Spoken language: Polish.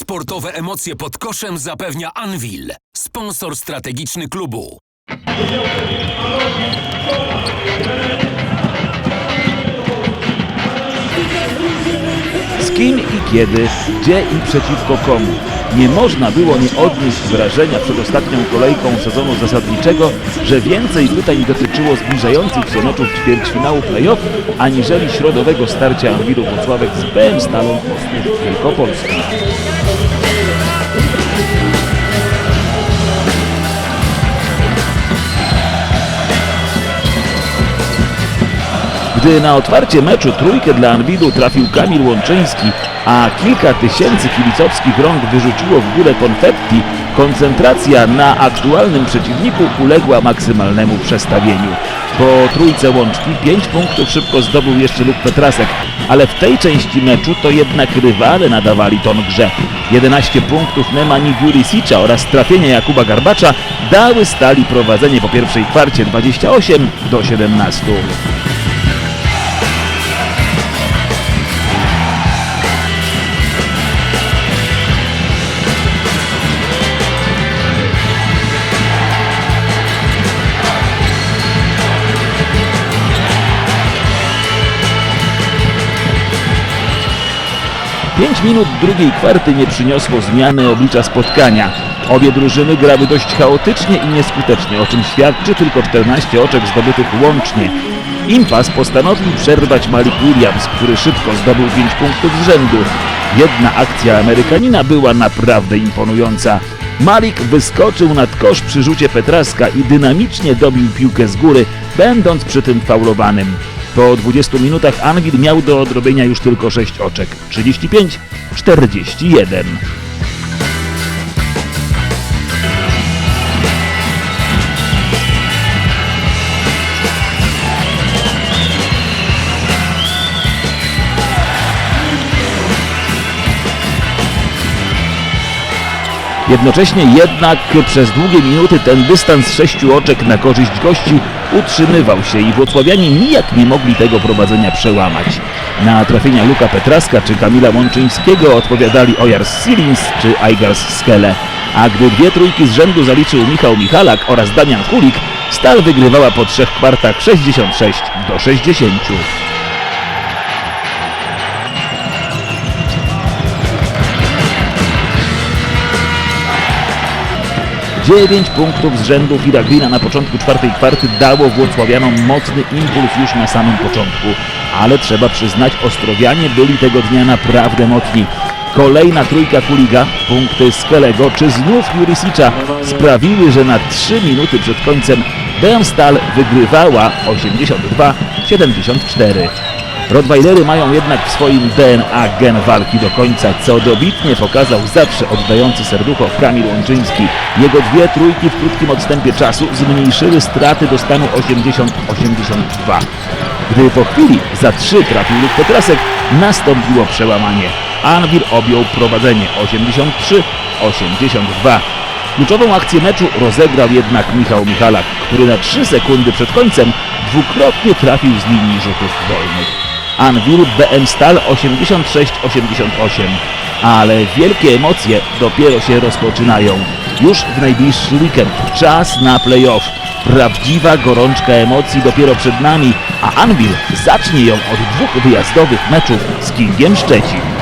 Sportowe emocje pod koszem zapewnia Anvil, sponsor strategiczny klubu. Z kim i kiedy, gdzie i przeciwko komu. Nie można było nie odnieść wrażenia przed ostatnią kolejką sezonu zasadniczego, że więcej pytań dotyczyło zbliżających się meczów ćwierćfinału play-off, aniżeli środowego starcia Anwilu Włocławek z BM Stalą Ostrów Gdy na otwarcie meczu trójkę dla Anwilu trafił Kamil Łączyński, a kilka tysięcy kibicowskich rąk wyrzuciło w górę konfetti, koncentracja na aktualnym przeciwniku uległa maksymalnemu przestawieniu. Po trójce łączki pięć punktów szybko zdobył jeszcze Luk Petrasek, ale w tej części meczu to jednak rywale nadawali ton grze. 11 punktów Nemani Jurisicia oraz trafienie Jakuba Garbacza dały stali prowadzenie po pierwszej kwarcie 28 do 17. Pięć minut drugiej kwarty nie przyniosło zmiany oblicza spotkania. Obie drużyny grały dość chaotycznie i nieskutecznie, o czym świadczy tylko 14 oczek zdobytych łącznie. Impas postanowił przerwać Malik Williams, który szybko zdobył 5 punktów z rzędu. Jedna akcja Amerykanina była naprawdę imponująca. Malik wyskoczył nad kosz przy rzucie Petraska i dynamicznie dobił piłkę z góry, będąc przy tym faulowanym. Po 20 minutach Anvil miał do odrobienia już tylko 6 oczek. 35-41. Jednocześnie jednak przez długie minuty ten dystans sześciu oczek na korzyść gości utrzymywał się i Włocławianie nijak nie mogli tego prowadzenia przełamać. Na trafienia Luka Petraska czy Kamila Mączyńskiego odpowiadali Ojars Silins czy Aigars Skele. A gdy dwie trójki z rzędu zaliczył Michał Michalak oraz Damian Kulik, Stal wygrywała po trzech kwartach 66 do 60. 9 punktów z rzędu Firagrina na początku czwartej kwarty dało Włocławianom mocny impuls już na samym początku. Ale trzeba przyznać, Ostrowianie byli tego dnia naprawdę mocni. Kolejna trójka Kuliga, punkty Skelego czy znów Jurisicza sprawiły, że na 3 minuty przed końcem Beamstal wygrywała 82-74. Rottweilery mają jednak w swoim DNA gen walki do końca, co dobitnie pokazał zawsze oddający serducho Kamil Łączyński. Jego dwie trójki w krótkim odstępie czasu zmniejszyły straty do stanu 80-82. Gdy po chwili za trzy trafił Luk Petrasek, nastąpiło przełamanie. Anwil objął prowadzenie 83-82. Kluczową akcję meczu rozegrał jednak Michał Michalak, który na 3 sekundy przed końcem dwukrotnie trafił z linii rzutów wolnych. Anvil BM Stal 86-88. Ale wielkie emocje dopiero się rozpoczynają. Już w najbliższy weekend czas na playoff. Prawdziwa gorączka emocji dopiero przed nami, a Anvil zacznie ją od dwóch wyjazdowych meczów z Kingiem Szczecin.